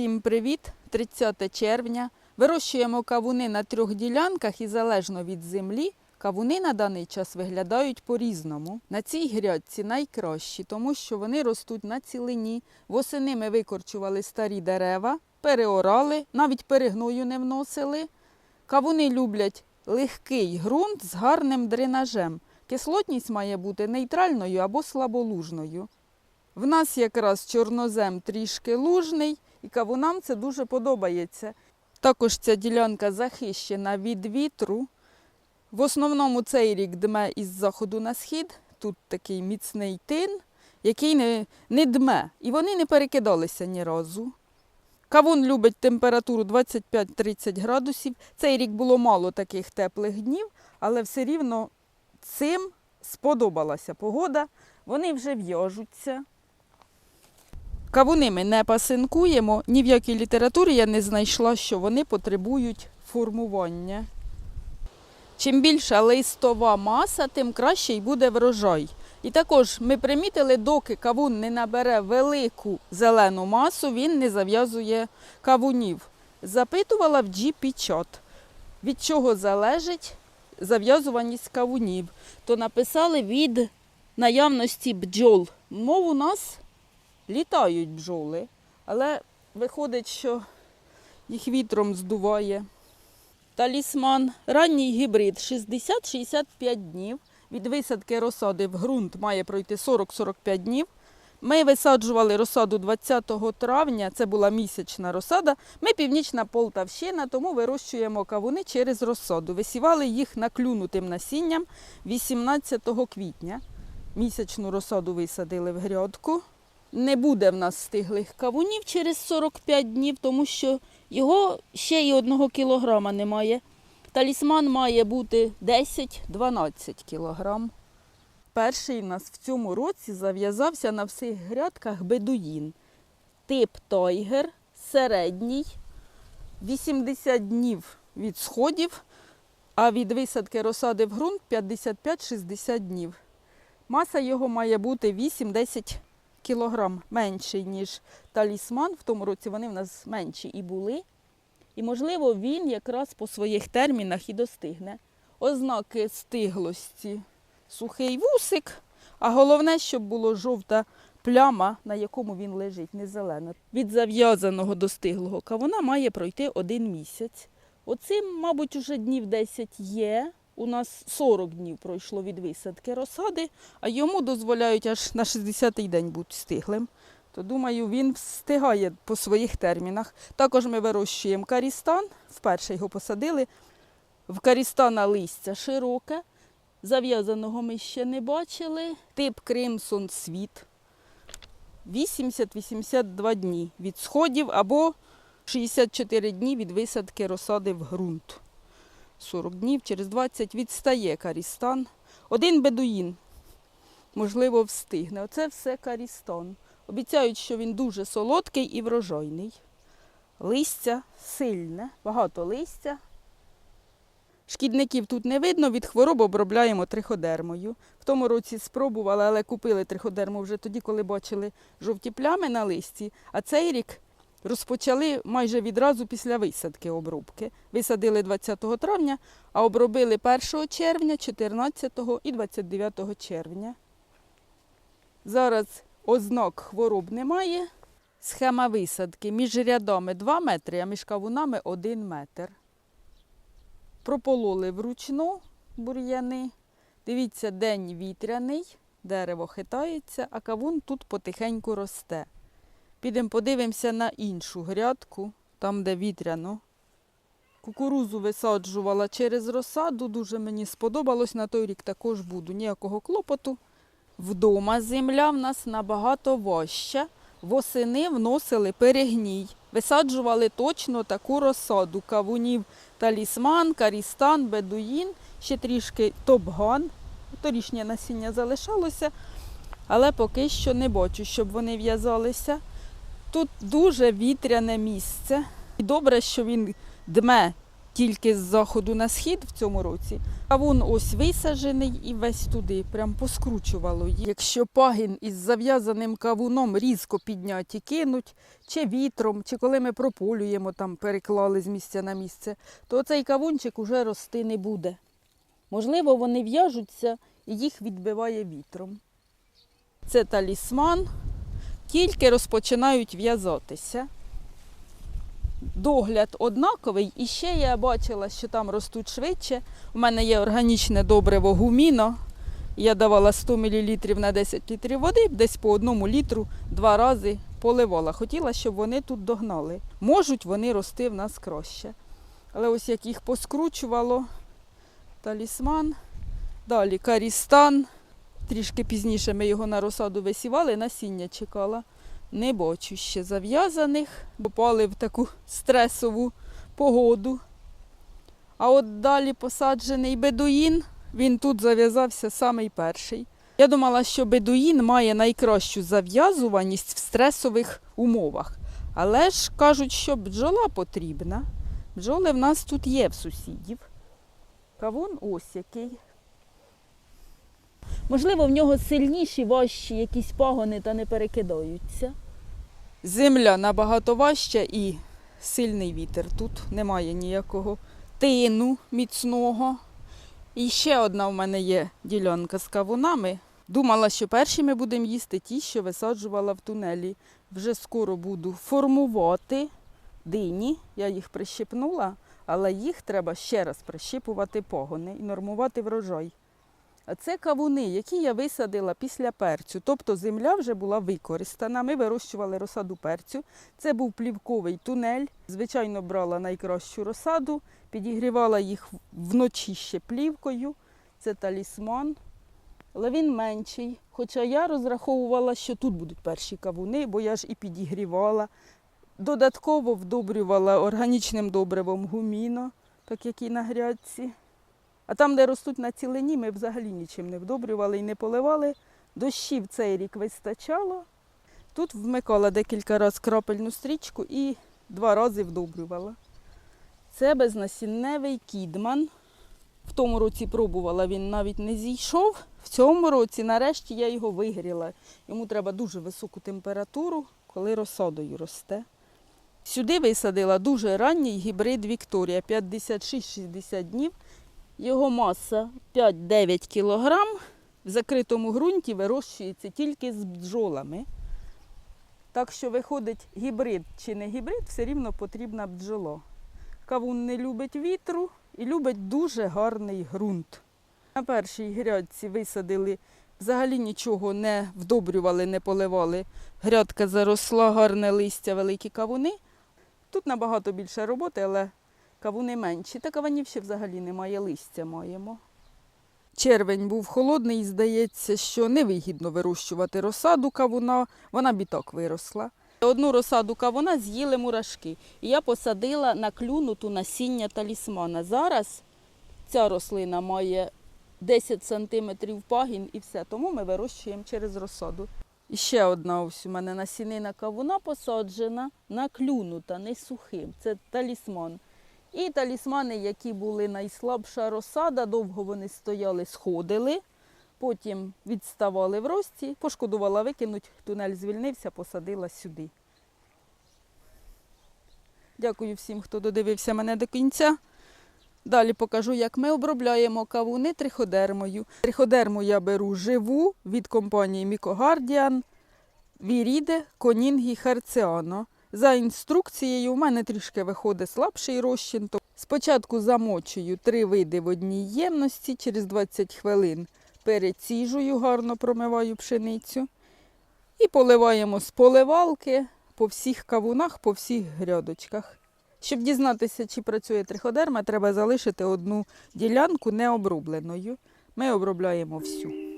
Всім привіт! 30 червня. Вирощуємо кавуни на трьох ділянках і залежно від землі, кавуни на даний час виглядають по-різному. На цій грядці найкращі, тому що вони ростуть на цілині. Восени ми викорчували старі дерева, переорали, навіть перегною не вносили. Кавуни люблять легкий ґрунт з гарним дренажем. Кислотність має бути нейтральною або слаболужною. В нас якраз чорнозем трішки лужний, і кавунам це дуже подобається. Також ця ділянка захищена від вітру. В основному цей рік дме із заходу на схід. Тут такий міцний тин, який не, не дме. І вони не перекидалися ні разу. Кавун любить температуру 25-30 градусів. Цей рік було мало таких теплих днів, але все рівно цим сподобалася погода. Вони вже в'яжуться. Кавуни ми не пасинкуємо, ні в якій літературі я не знайшла, що вони потребують формування. Чим більша листова маса, тим краще й буде врожай. І також ми примітили, доки кавун не набере велику зелену масу, він не зав'язує кавунів. Запитувала в G-Пічот, від чого залежить зав'язуваність кавунів. То написали від наявності бджол. Мов у нас літають бджоли, але виходить, що їх вітром здуває. Талісман ранній гібрид 60-65 днів. Від висадки розсади в ґрунт має пройти 40-45 днів. Ми висаджували розсаду 20 травня, це була місячна розсада. Ми північна Полтавщина, тому вирощуємо кавуни через розсаду. Висівали їх наклюнутим насінням 18 квітня. Місячну розсаду висадили в грядку. Не буде в нас стиглих кавунів через 45 днів, тому що його ще й одного кілограма немає. Талісман має бути 10-12 кілограм. Перший у нас в цьому році зав'язався на всіх грядках бедуїн. Тип тойгер, середній, 80 днів від сходів, а від висадки розсади в ґрунт 55-60 днів. Маса його має бути 8-10 кілограм менший, ніж талісман. В тому році вони в нас менші і були. І, можливо, він якраз по своїх термінах і достигне. Ознаки стиглості сухий вусик, а головне, щоб була жовта пляма, на якому він лежить, не зелена. Від зав'язаного до стиглого кавуна має пройти один місяць. Оцим, мабуть, уже днів 10 є. У нас 40 днів пройшло від висадки розсади, а йому дозволяють аж на 60-й день бути стиглим. То думаю, він встигає по своїх термінах. Також ми вирощуємо карістан. Вперше його посадили. В карістана листя широке. Зав'язаного ми ще не бачили. Тип Кримсон Світ. 80-82 дні від сходів або 64 дні від висадки розсади в ґрунт. 40 днів, через 20 відстає карістан. Один бедуїн, можливо, встигне. Оце все карістан. Обіцяють, що він дуже солодкий і врожайний. Листя сильне, багато листя. Шкідників тут не видно, від хвороб обробляємо триходермою. В тому році спробували, але купили триходерму вже тоді, коли бачили жовті плями на листі. А цей рік розпочали майже відразу після висадки обробки. Висадили 20 травня, а обробили 1 червня, 14 і 29 червня. Зараз ознак хвороб немає. Схема висадки між рядами 2 метри, а між кавунами 1 метр. Пропололи вручну бур'яни. Дивіться, день вітряний, дерево хитається, а кавун тут потихеньку росте. Підемо подивимося на іншу грядку, там, де вітряно. Кукурузу висаджувала через розсаду, дуже мені сподобалось. На той рік також буду. Ніякого клопоту. Вдома земля в нас набагато важча. Восени вносили перегній. Висаджували точно таку розсаду кавунів талісман, карістан, бедуїн, ще трішки топган. Торішнє насіння залишалося, але поки що не бачу, щоб вони в'язалися. Тут дуже вітряне місце. І добре, що він дме тільки з заходу на схід в цьому році. Кавун ось висаджений і весь туди, прям поскручувало. її. Якщо пагін із зав'язаним кавуном різко підняті кинуть, чи вітром, чи коли ми прополюємо, там переклали з місця на місце, то цей кавунчик уже рости не буде. Можливо, вони в'яжуться і їх відбиває вітром. Це талісман, тільки розпочинають в'язатися. Догляд однаковий, і ще я бачила, що там ростуть швидше. У мене є органічне добриво гуміно. Я давала 100 мл на 10 літрів води, десь по одному літру два рази поливала. Хотіла, щоб вони тут догнали. Можуть вони рости в нас краще. Але ось як їх поскручувало, талісман, далі карістан. Трішки пізніше ми його на розсаду висівали, насіння чекала. Не бачу ще зав'язаних, попали в таку стресову погоду. А от далі посаджений бедуїн, він тут зав'язався самий перший. Я думала, що бедуїн має найкращу зав'язуваність в стресових умовах. Але ж кажуть, що бджола потрібна. Бджоли в нас тут є в сусідів. Кавун ось який. Можливо, в нього сильніші, важчі якісь пагони та не перекидаються. Земля набагато важча і сильний вітер. Тут немає ніякого тину міцного. І ще одна в мене є ділянка з кавунами. Думала, що перші ми будемо їсти ті, що висаджувала в тунелі. Вже скоро буду формувати дині. Я їх прищепнула, але їх треба ще раз прищипувати погони і нормувати врожай. Це кавуни, які я висадила після перцю. Тобто земля вже була використана. Ми вирощували розсаду перцю. Це був плівковий тунель. Звичайно, брала найкращу розсаду, підігрівала їх вночі ще плівкою. Це талісман. Але він менший. Хоча я розраховувала, що тут будуть перші кавуни, бо я ж і підігрівала. Додатково вдобрювала органічним добривом гуміно, так як і на грядці. А там, де ростуть на цілині, ми взагалі нічим не вдобрювали і не поливали. Дощів цей рік вистачало. Тут вмикала декілька разів крапельну стрічку і два рази вдобрювала. Це безнасінневий кідман. В тому році пробувала, він навіть не зійшов. В цьому році, нарешті, я його вигріла. Йому треба дуже високу температуру, коли розсадою росте. Сюди висадила дуже ранній гібрид Вікторія 56-60 днів. Його маса 5-9 кілограм. В закритому ґрунті вирощується тільки з бджолами. Так що виходить гібрид чи не гібрид, все рівно потрібна бджола. Кавун не любить вітру і любить дуже гарний ґрунт. На першій грядці висадили, взагалі нічого не вдобрювали, не поливали. Грядка заросла, гарне листя, великі кавуни. Тут набагато більше роботи, але кавуни менші. Та кавунів ще взагалі немає, листя маємо. Червень був холодний і здається, що невигідно вирощувати розсаду кавуна, вона б і так виросла. Одну розсаду кавуна з'їли мурашки. І я посадила на клюнуту насіння талісмана. Зараз ця рослина має 10 сантиметрів пагін і все. Тому ми вирощуємо через розсаду. І ще одна ось у мене насінина кавуна посаджена, наклюнута, не сухим. Це талісман. І талісмани, які були найслабша розсада, довго вони стояли, сходили, потім відставали в рості, пошкодувала викинуть, тунель звільнився, посадила сюди. Дякую всім, хто додивився мене до кінця. Далі покажу, як ми обробляємо кавуни триходермою. Триходерму я беру живу від компанії Мікогардіан, Віріде, Конінгі, Херціано. За інструкцією у мене трішки виходить слабший розчин. то Спочатку замочую три види в одній ємності, через 20 хвилин переціжую, гарно промиваю пшеницю. І поливаємо з поливалки по всіх кавунах, по всіх грядочках. Щоб дізнатися, чи працює триходерма, треба залишити одну ділянку необробленою. Ми обробляємо всю.